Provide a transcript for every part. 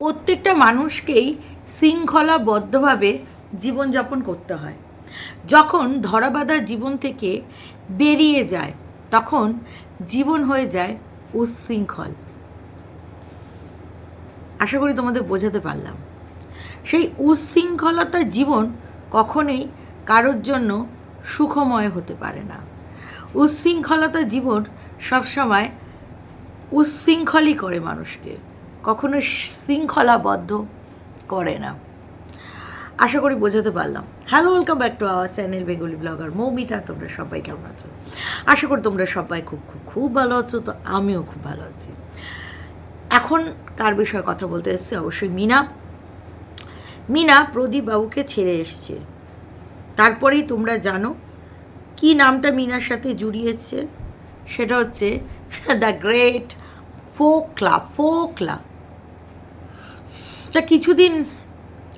প্রত্যেকটা মানুষকেই শৃঙ্খলাবদ্ধভাবে জীবনযাপন করতে হয়। যখন ধরাবাঁধা জীবন থেকে বেরিয়ে যায়, তখন জীবন হয়ে যায় উচ্ছৃঙ্খল আশা করি তোমাদের বোঝাতে পারলাম। সেই উচ্ছৃঙ্খলতার জীবন কখনোই কারোর জন্য সুখময় হতে পারে না। উচ্ছৃঙ্খলতার জীবন সবসময় উচ্ছৃঙ্খলই করে মানুষকে। কখনো শৃঙ্খলাবদ্ধ করে না। আশা করি বোঝাতে পারলাম। Hello welcome back to our channel Bengali blogger Moumita তোমরা সবাই কেমন আছো? আশা করি তোমরা সবাই খুব খুব খুব ভালো আছো। তো আমিও খুব ভালো আছি। এখন কার বিষয়ে কথা বলতে এসছে? অবশ্যই মিনা। মিনা প্রদীপ বাবুকে ছেড়ে এসছে। তারপরেই তোমরা জানো কি নামটা মিনার সাথে জুড়িয়েছে। সেটা হচ্ছে the great folk club folk club তা কিছুদিন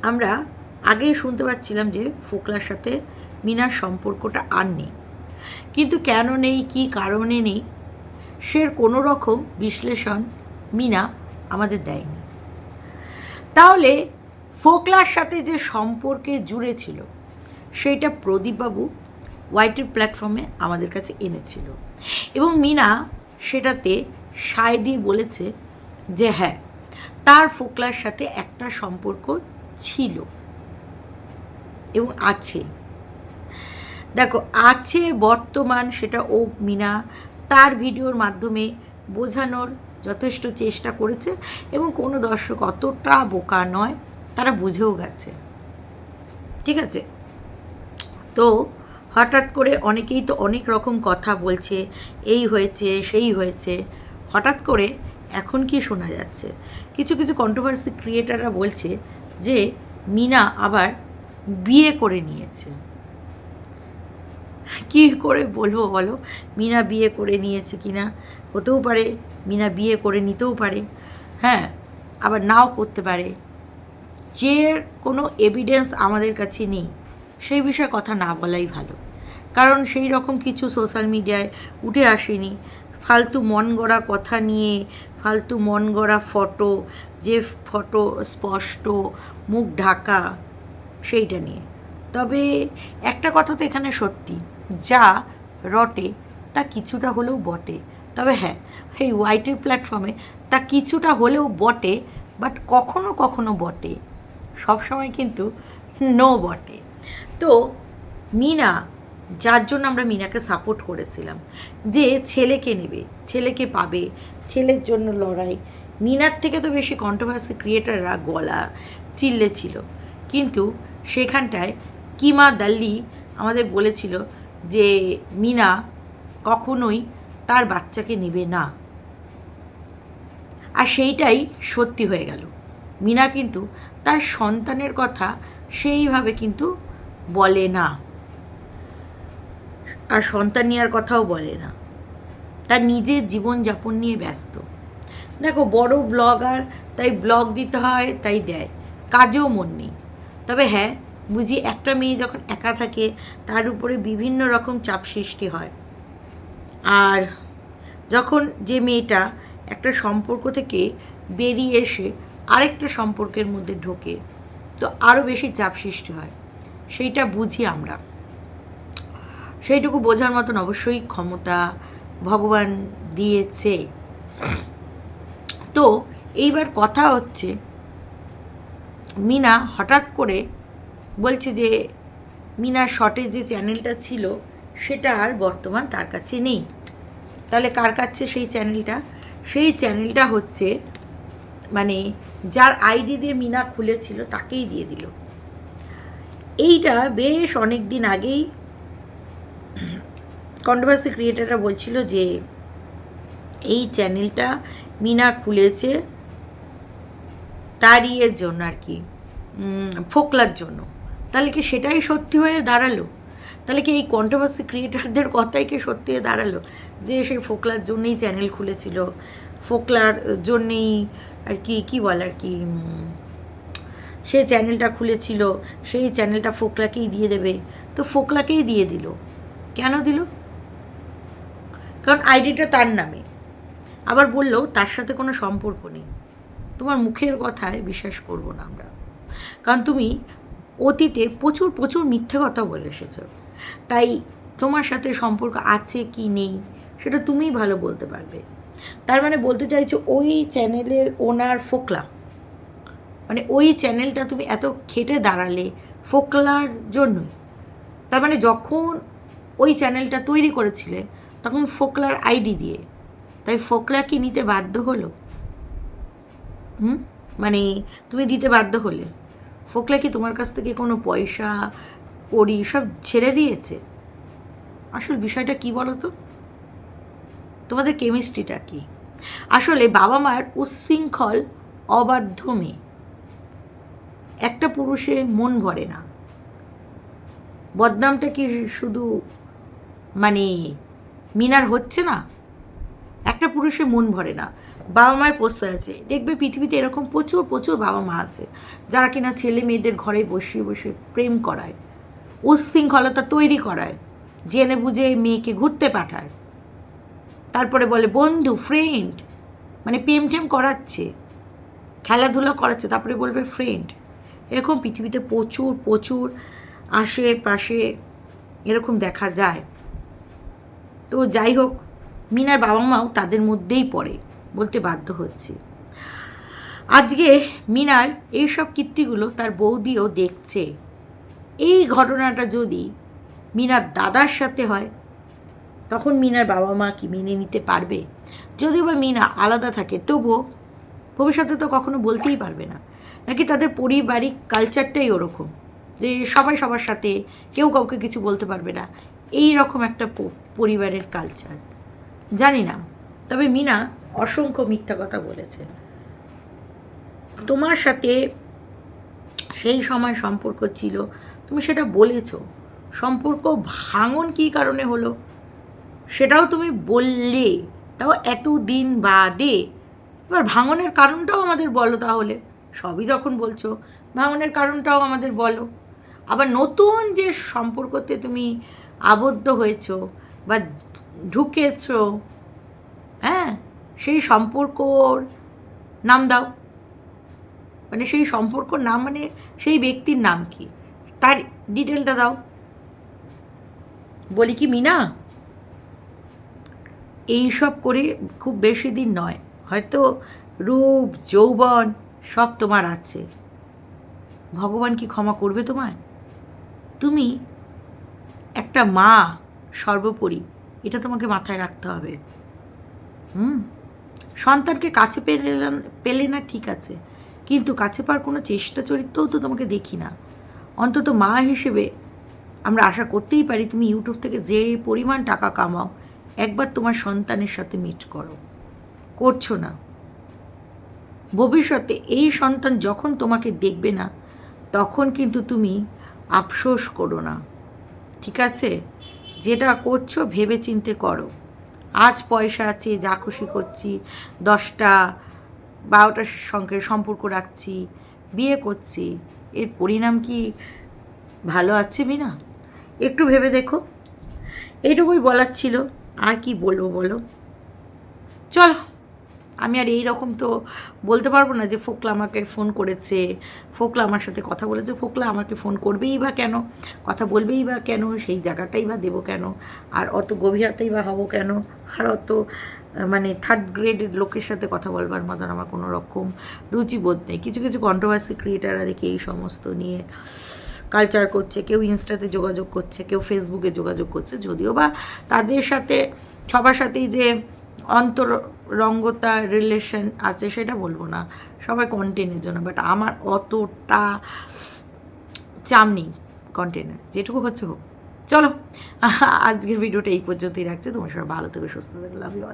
আমরা আগে শুনতে পাচ্ছিলাম যে ফোকলার সাথে মিনার সম্পর্কটা আর নেই। কিন্তু কেন নেই, কি কারণে নেই সে কোনো রকম বিশ্লেষণ মিনা আমাদের দেয়নি। তাহলে ফোকলার সাথে যে সম্পর্কে জুড়ে ছিল সেইটা প্রদীপবাবু ওয়াইটির প্ল্যাটফর্মে আমাদের কাছে এনেছিল। এবং মিনা সেটাতে সায় দিয়ে বলেছে যে হ্যাঁ তার ফোকলার সাথে একটা সম্পর্ক ছিল এবং আছে। দেখো, আছে বর্তমান সেটা ও মিনা তার ভিডিওর মাধ্যমে বোঝানোর যথেষ্ট চেষ্টা করেছে এবং কোনো দর্শক অতটা বোকা নয়, তারা বুঝেও গেছে। ঠিক আছে? তো হঠাৎ করে অনেকেই তো অনেক রকম কথা বলছে, এই হয়েছে, সেই হয়েছে। হঠাৎ করে এখন কি শোনা যাচ্ছে? কিছু কিছু কন্ট্রোভার্সি ক্রিয়েটাররা বলছে যে মিনা আবার বিয়ে করে নিয়েছে। কি করে বলব বলো? মিনা বিয়ে করে নিয়েছে কি না হতেও পারে, মিনা বিয়ে করে নিতেও পারে। হ্যাঁ আবার নাও করতে পারে। যে কোনো এভিডেন্স আমাদের কাছে নেই, সেই বিষয়ে কথা না বলাই ভালো। কারণ সেই রকম কিছু সোশ্যাল মিডিয়ায় উঠে আসেনি। ফালতু মন গড়া কথা নিয়ে, ফালতু মন গড়া ফটো, যে ফটো স্পষ্ট, মুখ ঢাকা, সেইটা নিয়ে। তবে একটা কথা তো এখানে সত্যি, যা রটে, তা কিছুটা হলেও বটে। তবে হ্যাঁ এই হোয়াইটের প্ল্যাটফর্মে তা কিছুটা হলেও বটে, বাট কখনো কখনো বটে। সবসময় কিন্তু নো বটে। তো মিনা যার জন্য আমরা মিনাকে সাপোর্ট করেছিলাম। যে ছেলেকে নেবে, ছেলেকে পাবে, ছেলের জন্য লড়াই। মিনার থেকে তো বেশি কন্ট্রোভার্সি ক্রিয়েটাররা গলা চিল্লে ছিল। কিন্তু সেখানটায় কিমা দাল্লি আমাদের বলেছিল যে মিনা কখনোই তার বাচ্চাকে নেবে না। আর সেইটাই সত্যি হয়ে গেল। মিনা কিন্তু তার সন্তানের কথা সেইভাবে কিন্তু বলে না। আর সন্তান নেওয়ার কথাও বলে না। তার নিজের জীবনযাপন নিয়ে ব্যস্ত। দেখো, বড় ব্লগার, তাই ব্লগ দিতে হয়, তাই দেয়। কাজেও মন নেই। তবে হ্যাঁ বুঝি একটা মেয়ে যখন একা থাকে, তার উপরে বিভিন্ন রকম চাপ সৃষ্টি হয়। আর যখন যে মেয়েটা একটা সম্পর্ক থেকে বেরিয়ে এসে আরেকটা সম্পর্কের মধ্যে ঢোকে, তো আরও বেশি চাপ সৃষ্টি হয়। সেইটা বুঝি আমরা। সেইটুকু বোঝার মতন অবশ্যই ক্ষমতা ভগবান দিয়েছে। তো এইবার কথা হচ্ছে, মিনা হঠাৎ করে বলছে যে, মিনার শটে যে চ্যানেলটা ছিল, সেটা আর বর্তমান তার কাছে নেই। তাহলে কার কাছে সেই চ্যানেলটা সেই চ্যানেলটা হচ্ছে মানে যার আইডি দিয়ে মিনা খুলেছিল, তাকেই দিয়ে দিল। এইটা বেশ অনেক দিন আগেই কন্ট্রোভার্সি ক্রিয়েটাররা বলছিল যে এই চ্যানেলটা মিনা খুলেছে তার ইয়ের জন্য আর কি ফোকলার জন্য। তাহলে কি সেটাই সত্যি হয়ে দাঁড়াল? তাহলে কি এই কন্ট্রোভার্সি ক্রিয়েটারদের কথাই কি সত্যি হয়ে দাঁড়াল? যে সেই ফোকলার জন্যই চ্যানেল খুলেছিল, ফোকলার জন্যেই আর কি কি বলে আর কি সে চ্যানেলটা খুলেছিল, সেই চ্যানেলটা ফোকলাকেই দিয়ে দেবে। তো ফোকলাকেই দিয়ে দিল। কেন দিল? কারণ আইডিটা তার নামে। আবার বলল, তার সাথে কোনো সম্পর্ক নেই। তোমার মুখের কথায় বিশ্বাস করব না আমরা। কারণ তুমি অতীতে প্রচুর প্রচুর মিথ্যে কথা বলে এসেছ। তাই তোমার সাথে সম্পর্ক আছে কি নেই, সেটা তুমিই ভালো বলতে পারবে। তার মানে বলতে চাইছো, ওই চ্যানেলের ওনার ফোকলা। মানে ওই চ্যানেলটা তুমি এত খেটে দাঁড়ালে ফোকলার জন্যই। তার মানে যখন ওই চ্যানেলটা তৈরি করেছিলে তখন ফোকলার আইডি দিয়ে। তাই ফোকলা কি নিতে বাধ্য হলো? হুম? মানে তুমি দিতে বাধ্য হলে। ফোকলা কি তোমার কাছ থেকে কোনো পয়সা করি সব ছেড়ে দিয়েছে? আসল বিষয়টা কি বলো তো তোমাদের কেমিস্ট্রিটা কি? আসলে বাবা মার উচ্ছৃঙ্খল অবাধ্য মেয়ে। একটা পুরুষে মন ভরে না। বদনামটা কি শুধু মানে মিনার হচ্ছে না। একটা পুরুষের মন ভরে না। বাবা মায়ের প্রশ্রয় আছে। দেখবে পৃথিবীতে এরকম প্রচুর প্রচুর বাবা মা আছে, যারা কিনা ছেলে মেয়েদের ঘরে বসিয়ে বসে প্রেম করায় উচ্ছৃঙ্খলতা তৈরি করায়, জেনে বুঝে মেয়েকে ঘুরতে পাঠায়। তারপরে বলে, বন্ধু ফ্রেন্ড মানে প্রেম টেম করাচ্ছে, খেলাধুলা করাচ্ছে, তারপরে বলবে ফ্রেন্ড এরকম পৃথিবীতে প্রচুর প্রচুর আশেপাশে এরকম দেখা যায়। তো যাই হোক, মিনার বাবা মাও তাদের মধ্যেই পড়ে বলতে বাধ্য হচ্ছে। আজকে মিনার এইসব কীর্তিগুলো তার বৌদিও দেখছে। এই ঘটনাটা যদি মিনার দাদার সাথে হয়, তখন মিনার বাবা মা কি মেনে নিতে পারবে? যদিও বা মিনা আলাদা থাকে, তবুও ভবিষ্যতে তো কখনো বলতেই পারবে না। নাকি তাদের পারিবারিক কালচারটাই ওরকম? যে সবাই সবার সাথে, কেউ কাউকে কিছু বলতে পারবে না। এই রকম একটা পরিবারের কালচার জানি না। তবে মিনা অসংখ্য মিথ্যা কথা বলেছে। তোমার সাথে সেই সময় সম্পর্ক ছিল। তুমি সেটা বলেছ। সম্পর্ক ভাঙন কী কারণে হলো? সেটাও তুমি বললে। তাও এত দিন বাদে। এবার ভাঙনের কারণটাও আমাদের বলো তাহলে। সবই যখন বলছো, ভাঙনের কারণটাও আমাদের বলো। আবার নতুন যে সম্পর্কতে তুমি আবদ্ধ হয়েছো বা ঢুকেছো হ্যাঁ সেই সম্পর্কর নাম দাও। মানে সেই সম্পর্কর নাম মানে সেই ব্যক্তির নাম কি? তার ডিটেলটা দাও। বলি কি, মিনা? এই সব করে খুব বেশি দিন নয়, হয়তো রূপ, যৌবন সব তোমার আছে। ভগবান কি ক্ষমা করবে তোমায়? তুমি একটা মা সর্বোপরি। এটা তোমাকে মাথায় রাখতে হবে। হুম? সন্তানকে কাছে পেলে পেলে না ঠিক আছে। কিন্তু কাছে পাওয়ার কোনো চেষ্টা চরিত্রও তো তোমাকে দেখি না। অন্তত মা হিসেবে আমরা আশা করতেই পারি তুমি ইউটিউব থেকে যে পরিমাণ টাকা কামাও, একবার তোমার সন্তানের সাথে মিট করো। করছ না। ভবিষ্যতে এই সন্তান যখন তোমাকে দেখবে না, তখন কিন্তু তুমি আফসোস করো না। ঠিক আছে? যেটা করছ ভেবে চিনতে করো। আজ পয়সা আছে, যা খুশি করছি, দশটা, বারোটার সঙ্গে সম্পর্ক রাখছি, বিয়ে করছি। এর পরিণাম কি ভালো আছে বিনা একটু ভেবে দেখো। এটুকুই বলার ছিল। আর কি বলব বলো? চলো। আমি আর এই রকম তো বলতে পারব না যে ফোকলা আমাকে ফোন করেছে, ফোকলা আমার সাথে কথা বলেছে, ফোকলা আমাকে ফোন করবেই বা কেন, কথা বলবেই বা কেন, সেই জায়গাটাই বা দেবো কেন, আর অত গভীরতাই বা হব কেন, আর অত মানে থার্ড গ্রেডের লোকের সাথে কথা বলবার মতন আমার কোনো রকম রুচিবোধ নেই। কিছু কিছু কন্ট্রোভার্সি ক্রিয়েটাররা দেখি এই সমস্ত নিয়ে কালচার করছে, কেউ ইনস্টাতে যোগাযোগ করছে, কেউ ফেসবুকে যোগাযোগ করছে, যদিও বা তাদের সাথে, সবার সাথেই যে অন্তরঙ্গতা রিলেশন আছে সেটা বলব না। সবাই কন্টেনের জন্য বাট আমার অতটা চাম নেই কন্টেনার যেটুকু হচ্ছে হোক। চলো, আজকের ভিডিওটা এই পর্যন্তই রাখছে। তোমার সবাই ভালো থেকে, সুস্থ থাকলে লাভ ইউ